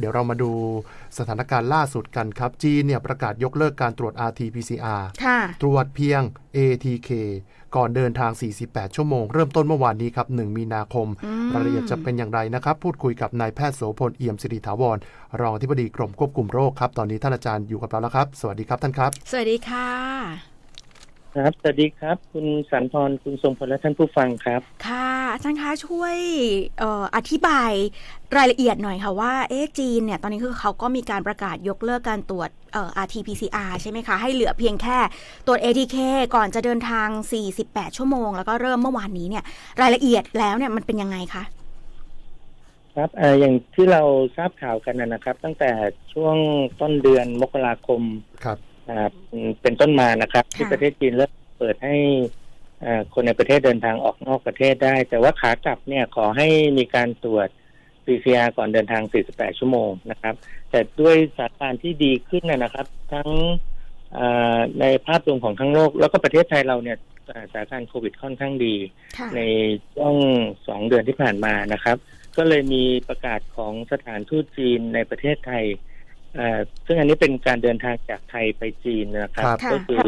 เดี๋ยวเรามาดูสถานการณ์ล่าสุดกันครับ จีนเนี่ยประกาศยกเลิกการตรวจ RT-PCR ค่ะตรวจเพียง ATK ก่อนเดินทาง 48 ชั่วโมง เริ่มต้นเมื่อวานนี้ครับ 1 มีนาคมอืมรายละเอียดจะเป็นอย่างไรนะครับ พูดคุยกับนายแพทย์โสพลเอี่ยมสิริถาวร รองอธิบดีกรมควบคุมโรคครับ ตอนนี้ท่านอาจารย์อยู่กับเราแล้วครับ สวัสดีครับท่านครับ สวัสดีค่ะ ครับ สวัสดีครับ คุณสันพร คุณทรงพลและท่านผู้ฟังครับ ค่ะ อาจารย์คะช่วยเอ่ออธิบายรายละเอียดหน่อยค่ะว่าเอ๊ะจีนเนี่ยตอนนี้คือเขาก็มีการประกาศยกเลิกการตรวจเอ่อ RT-PCR ใช่ไหมคะ ให้เหลือเพียงแค่ตรวจ ATK ก่อนจะเดินทาง 48 ชั่วโมง แล้วก็เริ่มเมื่อวานนี้เนี่ย รายละเอียดแล้วเนี่ยมันเป็นยังไงคะครับเอ่ออย่างที่เราทราบข่าวกันนะนะครับ ตั้งแต่ช่วงต้นเดือนมกราคมครับอ่าเป็นต้นมานะครับ ที่ประเทศจีนเริ่มเปิดให้อ่า คนในประเทศเดินทางออกนอกประเทศได้ แต่ว่าขากลับเนี่ยขอให้มีการตรวจ PCR ก่อนเดินทาง 48 ชั่วโมงนะครับ แต่ด้วยสถานการณ์ที่ดีขึ้นนะนะครับ ทั้งอ่าในภาพรวมของทั้งโลก แล้วก็ประเทศไทยเราเนี่ยอ่าสถานการณ์โควิดค่อนข้างดีค่ะในช่วงสองเดือนที่ผ่านมานะครับ ก็เลยมีประกาศของสถานทูตจีนในประเทศไทยเอ่อซึ่งอันนี้เป็นการเดินทางจากไทยไปจีนนะครับครับค่ะก็คือ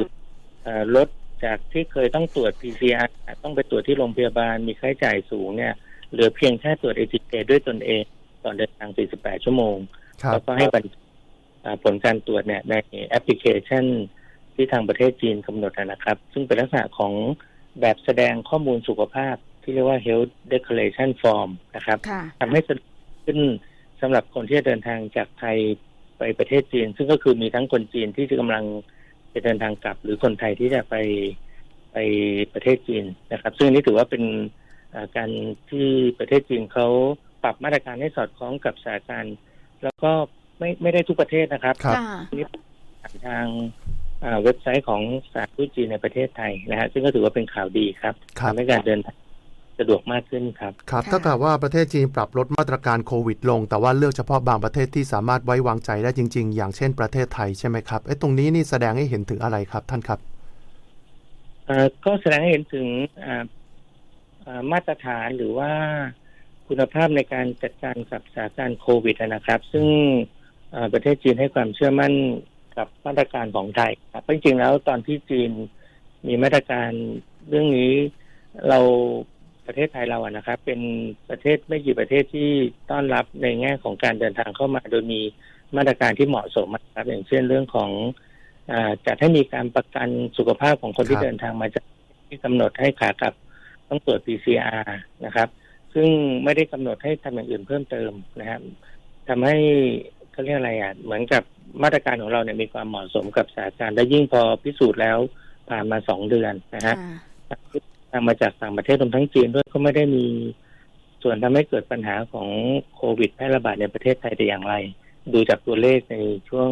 เอ่อลด จากที่เคยต้องตรวจ PCR ต้องไปตรวจที่โรงพยาบาลมีค่าใช้จ่ายสูงเนี่ยเหลือเพียงแค่ตรวจ ATK ด้วยตนเองก่อนเดินทาง 48 ชั่วโมงครับแล้วก็ให้บันทึกอ่าผลการตรวจเนี่ยในแอปพลิเคชัน ที่ทางประเทศจีนกำหนดนะครับ ซึ่งเป็นลักษณะของแบบแสดงข้อมูลสุขภาพที่เรียกว่า health declaration form นะครับค่ะทำให้สะดวกขึ้นสำหรับคนที่จะเดินทางจากไทยไปประเทศจีน ซึ่งก็คือมีทั้งคนจีนที่กำลัง จะเดินทางกลับ หรือคนไทยที่จะไปไปประเทศจีนนะครับ ซึ่งอันนี้ถือว่าเป็นอ่าการที่ประเทศจีนเขาปรับมาตรการให้สอดคล้องกับสถานการณ์แล้วก็ไม่ไม่ได้ทุกประเทศนะครับครับค่ะนี่ผ่านทางอ่าเว็บไซต์ของสถานทูตจีนในประเทศไทยนะฮะซึ่งก็ถือว่าเป็นข่าวดีครับครับทำให้การเดินทาง สะดวกมากขึ้นครับ ครับค่ะถ้ากับว่าประเทศจีนปรับลดมาตรการโควิดลง แต่ว่าเลือกเฉพาะบางประเทศที่สามารถไว้วางใจได้จริง ๆ อย่างเช่นประเทศไทยใช่ไหมครับเอ้ตรงนี้นี่แสดงให้เห็นถึงอะไรครับท่านครับเอ่อก็แสดงให้เห็นถึงอ่าอ่ามาตรฐานหรือว่าคุณภาพในการจัดการกับสถานการณ์โควิดนะครับ ซึ่งอ่าประเทศจีนให้ความเชื่อมั่นกับมาตรการของไทยครับเพราะจริงๆแล้วตอนที่จีนมีมาตรการเรื่องนี้เรา ประเทศไทยเราอะนะครับ เป็นประเทศไม่กี่ประเทศที่ต้อนรับในแง่ของการเดินทางเข้ามาโดยมีมาตรการที่เหมาะสมนะครับ อย่างเช่นเรื่องของอ่าจัดให้มีการประกันสุขภาพของคนคที่รับเดินทางมาจากที่กำหนดให้ขากลับต้องตรวจ PCR นะครับ ซึ่งไม่ได้กำหนดให้ทำอย่างอื่นเพิ่มเติมนะครับทำให้เขาเรียกอะไรอะเหมือนกับมาตรการของเราเนี่ยมีความเหมาะสมกับสถานการณ์และยิ่งพอพิสูจน์แล้วผ่านมาสองเดือนนะฮะ ค่ะทางมาจากต่างประเทศรวมทั้งจีนด้วยก็ไม่ได้มีส่วนทำให้เกิดปัญหาของโควิดแพร่ระบาดในประเทศไทยแต่อย่างไร ดูจากตัวเลขในช่วง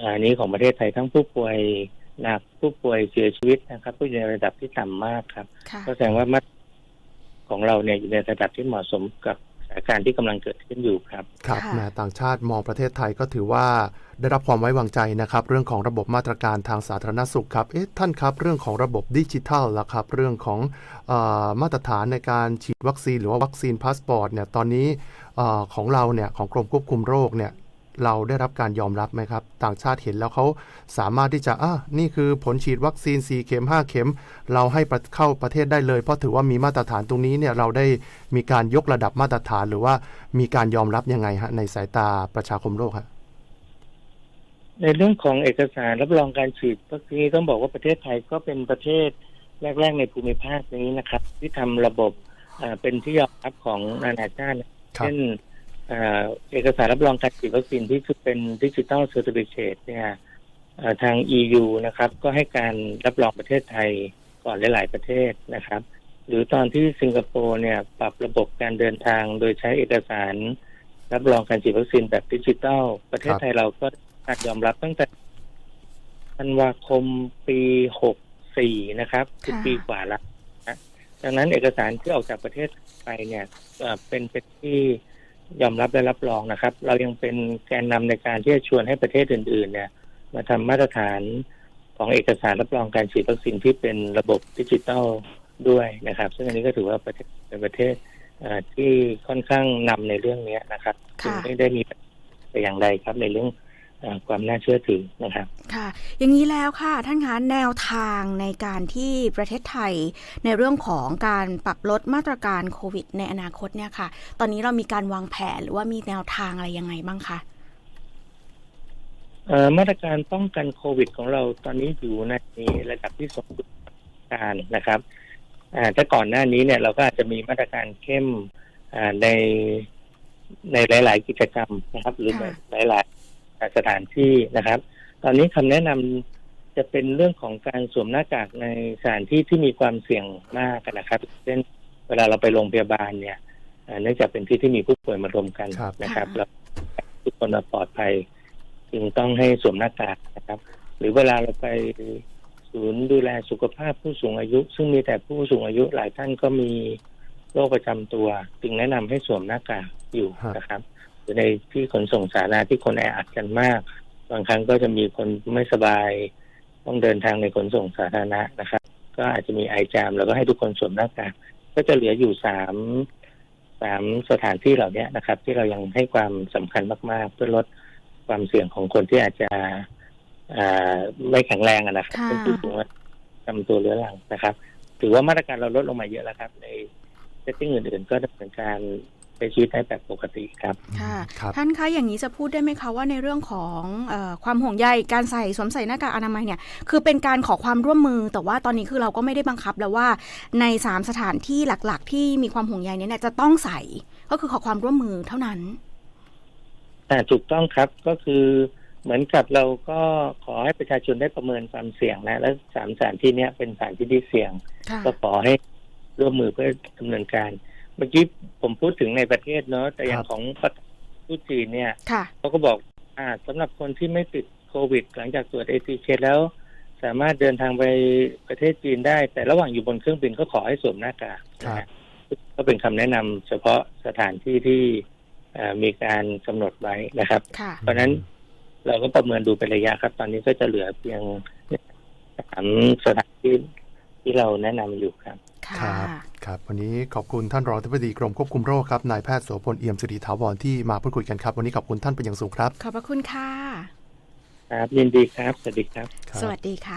อานี้ของประเทศไทยทั้งผู้ป่วยหนักผู้ป่วยเสียชีวิตนะครับ ก็อยู่ในระดับที่ต่ำมากครับค่ะก็แสดงว่ามาตรของเราเนี่ยอยู่ในระดับที่เหมาะสมกับสถานการณ์ที่กำลังเกิดขึ้นอยู่ครับ ครับค่ะแหมต่างชาติมองประเทศไทยก็ถือว่าได้รับความไว้วางใจนะครับ เรื่องของระบบมาตรการทางสาธารณสุขครับเอ๊ะท่านครับ เรื่องของระบบดิจิทัลล่ะครับ เรื่องของเออมาตรฐานในการฉีดวัคซีน หรือว่าวัคซีนพาสปอร์ตเนี่ยตอนนี้เออของเราเนี่ยของกรมควบคุมโรคเนี่ย เราได้รับการยอมรับไหมครับ ต่างชาติเห็นแล้วเขาสามารถที่จะอะนี่คือผลฉีดวัคซีน 4 เข็ม 5 เข็ม เราให้ประเข้าประเทศได้เลย เพราะถือว่ามีมาตรฐานตรงนี้เนี่ยเราได้มีการยกระดับมาตรฐานหรือว่ามีการยอมรับยังไงฮะในสายตาประชาคมโลกฮะในเรื่องของเอกสารรับรองการฉีดวัคซีนต้องบอกว่าประเทศไทยก็เป็นประเทศแรก ๆ ในภูมิภาคนี้นะครับ ที่ทำระบบอ่าเป็นที่ยอมรับของนานาชาติครับเช่น เอกสารรับรองการฉีดวัคซีนที่เป็นดิจิ t a ลเซอร์ติฟิเคตเนี่ยทาง EU นะครับ ก็ให้การรับรองประเทศไทยก่อนหลาย ๆ ประเทศนะครับ หรือตอนที่สิงคโปร์เนี่ยปรับระบบการเดินทางโดยใช้เอกสาร รับรองการฉีดวัคซีนแบบดิจิ t a ลประเทศไทยเราก็การยอมรับตั้งแต่ธันวาคมปี64นะครับคือปีกว่าแล้วนะดังนั้นเอกสารที่ออกจากประเทศไปเนี่ยเอ่อเป็นเป็นที่ ยอมรับและรับรองนะครับ เรายังเป็นแกนนำในการที่จะชวนให้ประเทศอื่น ๆ เนี่ย มาทำมาตรฐานของเอกสารรับรองการฉีดวัคซีนที่เป็นระบบดิจิตอลด้วยนะครับ ซึ่งอันนี้ก็ถือว่าประเทศเป็นประเทศเอ่อที่ค่อนข้างนำในเรื่องนี้นะครับค่ะซึ่งไม่ได้มีปัญหาแต่อย่างใดครับในเรื่องเออ ความน่าเชื่อถือนะครับ ค่ะ อย่างนี้แล้วค่ะ ท่านคะแนวทางในการที่ประเทศไทย ในเรื่องของการปรับลดมาตรการโควิดในอนาคตเนี่ยค่ะ ตอนนี้เรามีการวางแผนหรือว่ามีแนวทางอะไรยังไงบ้างคะเอ่อมาตรการป้องกันโควิดของเราตอนนี้อยู่ในระดับที่สมบูรณ์การนะครับอ่าถ้าก่อนหน้านี้เนี่ยเราก็อาจจะมีมาตรการเข้มอ่าในในหลาย ๆ กิจกรรมนะครับ หรือค่ะหลาย ๆสถานที่นะครับ ตอนนี้คำแนะนำจะเป็นเรื่องของการสวมหน้ากากในสถานที่ที่มีความเสี่ยงมากนะครับ เช่นเวลาเราไปโรงพยาบาลเนี่ยอ่าเนื่องจากเป็นที่ที่มีผู้ป่วยมารวมกันครับนะครับค่ะแล้วทุกคนปลอดภัยจึงต้องให้สวมหน้ากากนะครับ หรือเวลาเราไปศูนย์ดูแลสุขภาพผู้สูงอายุ ซึ่งมีแต่ผู้สูงอายุหลายท่านก็มีโรคประจำตัว จึงแนะนำให้สวมหน้ากากอยู่ฮะนะครับ หรือในที่ขนส่งสาธารณะที่คนแออัดกันมาก บางครั้งก็จะมีคนไม่สบาย ต้องเดินทางในขนส่งสาธารณะนะครับ ก็อาจจะมีไอจาม แล้วก็ให้ทุกคนสวมหน้ากากก็จะเหลืออยู่สามสามสถานที่เหล่านี้นะครับ ที่เรายังให้ความสำคัญมาก ๆ เพื่อลดความเสี่ยงของคนที่อาจจะอ่าไม่แข็งแรงอะนะครับค่ะเป็นผู้สูงอายุจำตัวเรื้อรังนะครับ ถือว่ามาตรการเราลดลงมาเยอะแล้วครับ ในเซตติ้งอื่น ๆ ก็ดำเนินการ ใช้ชีวิตได้แบบปกติครับค่ะครับท่านคะอย่างนี้จะพูดได้ไหมคะว่าในเรื่องของเออความห่วงใยการใส่สวมใส่หน้ากากอนามัยเนี่ยคือเป็นการขอความร่วมมือ แต่ว่าตอนนี้คือเราก็ไม่ได้บังคับแล้วว่าในสามสถานที่หลัก ๆ ที่มีความห่วงใยเนี้เนี่ยจะต้องใส่ก็คือขอความร่วมมือเท่านั้นแต่ถูกต้องครับก็คือเหมือนกับเราก็ขอให้ประชาชนได้ประเมินความเสี่ยงนะ และสามสถานที่เนี้ยเป็นสถานที่ที่เสี่ยงค่ะก็ขอให้ร่วมมือเพื่อดำเนินการ เมื่อกี้ผมพูดถึงในประเทศเนอะแต่อย่างครับของประเทศจีนเนี่ยค่ะเขาก็บอกอ่าสำหรับคนที่ไม่ติดโควิด หลังจากตรวจเอทีเคแล้ว สามารถเดินทางไปประเทศจีนได้ แต่ระหว่างอยู่บนเครื่องบินก็ขอให้สวมหน้ากากครับนะฮะก็เป็นคำแนะนำเฉพาะสถานที่ที่เอ่อมีการกำหนดไว้นะครับค่ะเพราะฉะนั้นเราก็ประเมินดูเป็นระยะครับ ตอนนี้ก็จะเหลือเพียงสามสถานที่ที่เราแนะนำอยู่ครับคค่ะรับ ครับวันนี้ขอบคุณท่านรองอธิบดีกรมควบคุมโรคครับนายแพทย์โสพลเอี่ยมสิริถาวรที่มาพูดคุยกันครับ วันนี้ขอบคุณท่านเป็นอย่างสูงครับ ขอบพระคุณค่ะ ครับยินดีครับ สวัสดีครับครับสวัสดีค่ะ